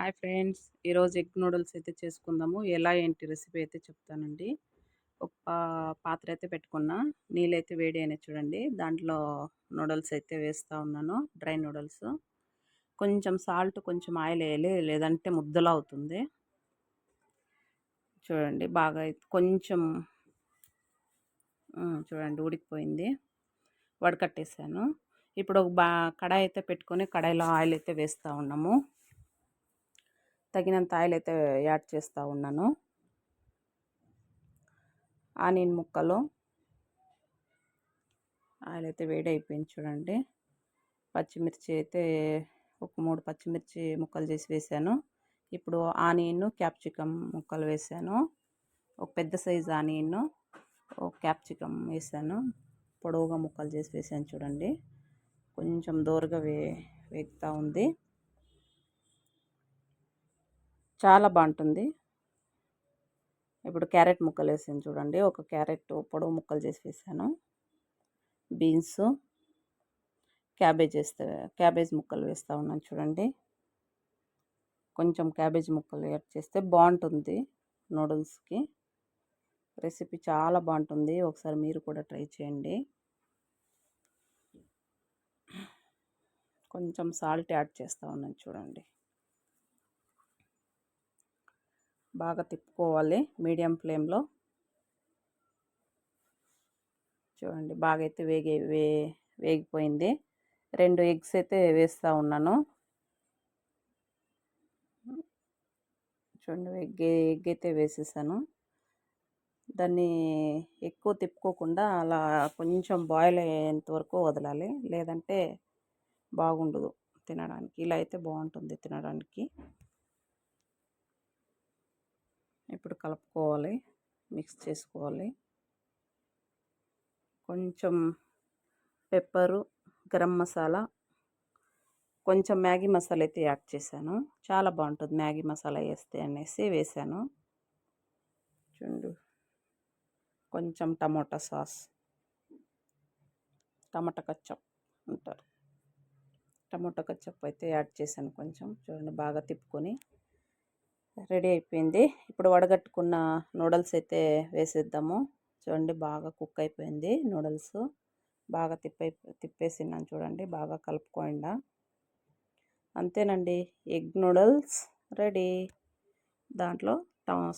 Hi friends. ఈరోజు egg noodles అయితే చేసుకుందాము. ఎలా ఏంటి రెసిపీ అయితే చెప్తానండి. ఒక పాత్ర అయితే పెట్టుకున్నా. నీళ్ళైతే వేడి అయినాయి చూడండి. దాంట్లో నూడిల్స్ అయితే వేస్తూ ఉన్నాను. Dry noodles. కొంచెం సాల్ట్ కొంచెం ఆయిల్ వేయాలి. లేదంటే ముద్దలా అవుతుంది. చూడండి బాగా కొంచెం చూడండి ఉడికిపోయింది. వడకట్టేసాను. ఇప్పుడు ఒక బా కడాయి అయితే పెట్టుకొని కడాయిలో ఆయిల్ అయితే వేస్తూ ఉన్నాము. తగినంత ఆయిల్ అయితే యాడ్ చేస్తూ ఉన్నాను. ఆనియన్ ముక్కలు. ఆయిల్ అయితే వేడి అయిపోయింది చూడండి. పచ్చిమిర్చి అయితే ఒక మూడు పచ్చిమిర్చి ముక్కలు చేసి వేసాను. ఇప్పుడు ఆనియన్ క్యాప్సికమ్ ముక్కలు వేసాను. ఒక పెద్ద సైజు ఆనియన్ ఒక క్యాప్సికమ్ వేసాను. పొడవుగా ముక్కలు చేసి వేసాను చూడండి. కొంచెం దూరగా వే వేగుతూ ఉంది. చాలా బాగుంటుంది. ఇప్పుడు క్యారెట్ ముక్కలు వేసాను చూడండి. ఒక క్యారెట్ పొడవు ముక్కలు చేసి వేసాను. బీన్స్ క్యాబేజ్ వేస్తే క్యాబేజ్ ముక్కలు వేస్తూ ఉన్నాను చూడండి. కొంచెం క్యాబేజ్ ముక్కలు యాడ్ చేస్తే బాగుంటుంది నూడిల్స్కి. రెసిపీ చాలా బాగుంటుంది. ఒకసారి మీరు కూడా ట్రై చేయండి. కొంచెం సాల్ట్ యాడ్ చేస్తూ ఉన్నాను చూడండి. బాగా తిప్పుకోవాలి మీడియం ఫ్లేమ్లో. చూడండి బాగా అయితే వేగి వే వేగిపోయింది. రెండు ఎగ్స్ అయితే వేస్తూ ఉన్నాను. చూడండి ఎగ్ ఎగ్ అయితే వేసేసాను. దాన్ని ఎక్కువ తిప్పుకోకుండా అలా కొంచెం బాయిల్ అయ్యేంత వరకు వదలాలి. లేదంటే బాగుండదు తినడానికి. ఇలా అయితే బాగుంటుంది తినడానికి. ఇప్పుడు కలుపుకోవాలి మిక్స్ చేసుకోవాలి. కొంచెం పెప్పరు గరం మసాలా కొంచెం మ్యాగీ మసాలా అయితే యాడ్ చేశాను. చాలా బాగుంటుంది మ్యాగీ మసాలా వేస్తే అనేసి వేసాను చూడు కొంచెం టమోటా సాస్ టమాటా కచ్చప్ అంటారు. టమోటా కచ్చప్ అయితే యాడ్ చేశాను కొంచెం. చూడండి బాగా తిప్పుకొని రెడీ అయిపోయింది. ఇప్పుడు వడగట్టుకున్న నూడిల్స్ అయితే వేసేద్దాము. చూడండి బాగా కుక్ అయిపోయింది నూడిల్స్. బాగా తిప్పై తిప్పేసినాను చూడండి బాగా కలుపుకోండా అంతేనండి ఎగ్ నూడిల్స్ రెడీ. దాంట్లో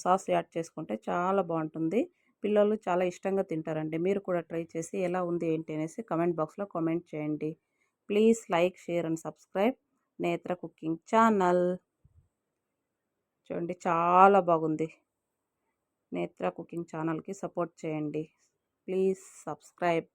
సాస్ యాడ్ చేసుకుంటే చాలా బాగుంటుంది. పిల్లలు చాలా ఇష్టంగా తింటారండి. మీరు కూడా ట్రై చేసి ఎలా ఉంది ఏంటి అనేసి కమెంట్ బాక్స్లో కామెంట్ చేయండి. Please like share and subscribe Netra cooking channel. చూడండి చాలా బాగుంది. నేత్ర కుకింగ్ ఛానల్కి సపోర్ట్ చేయండి. Please subscribe.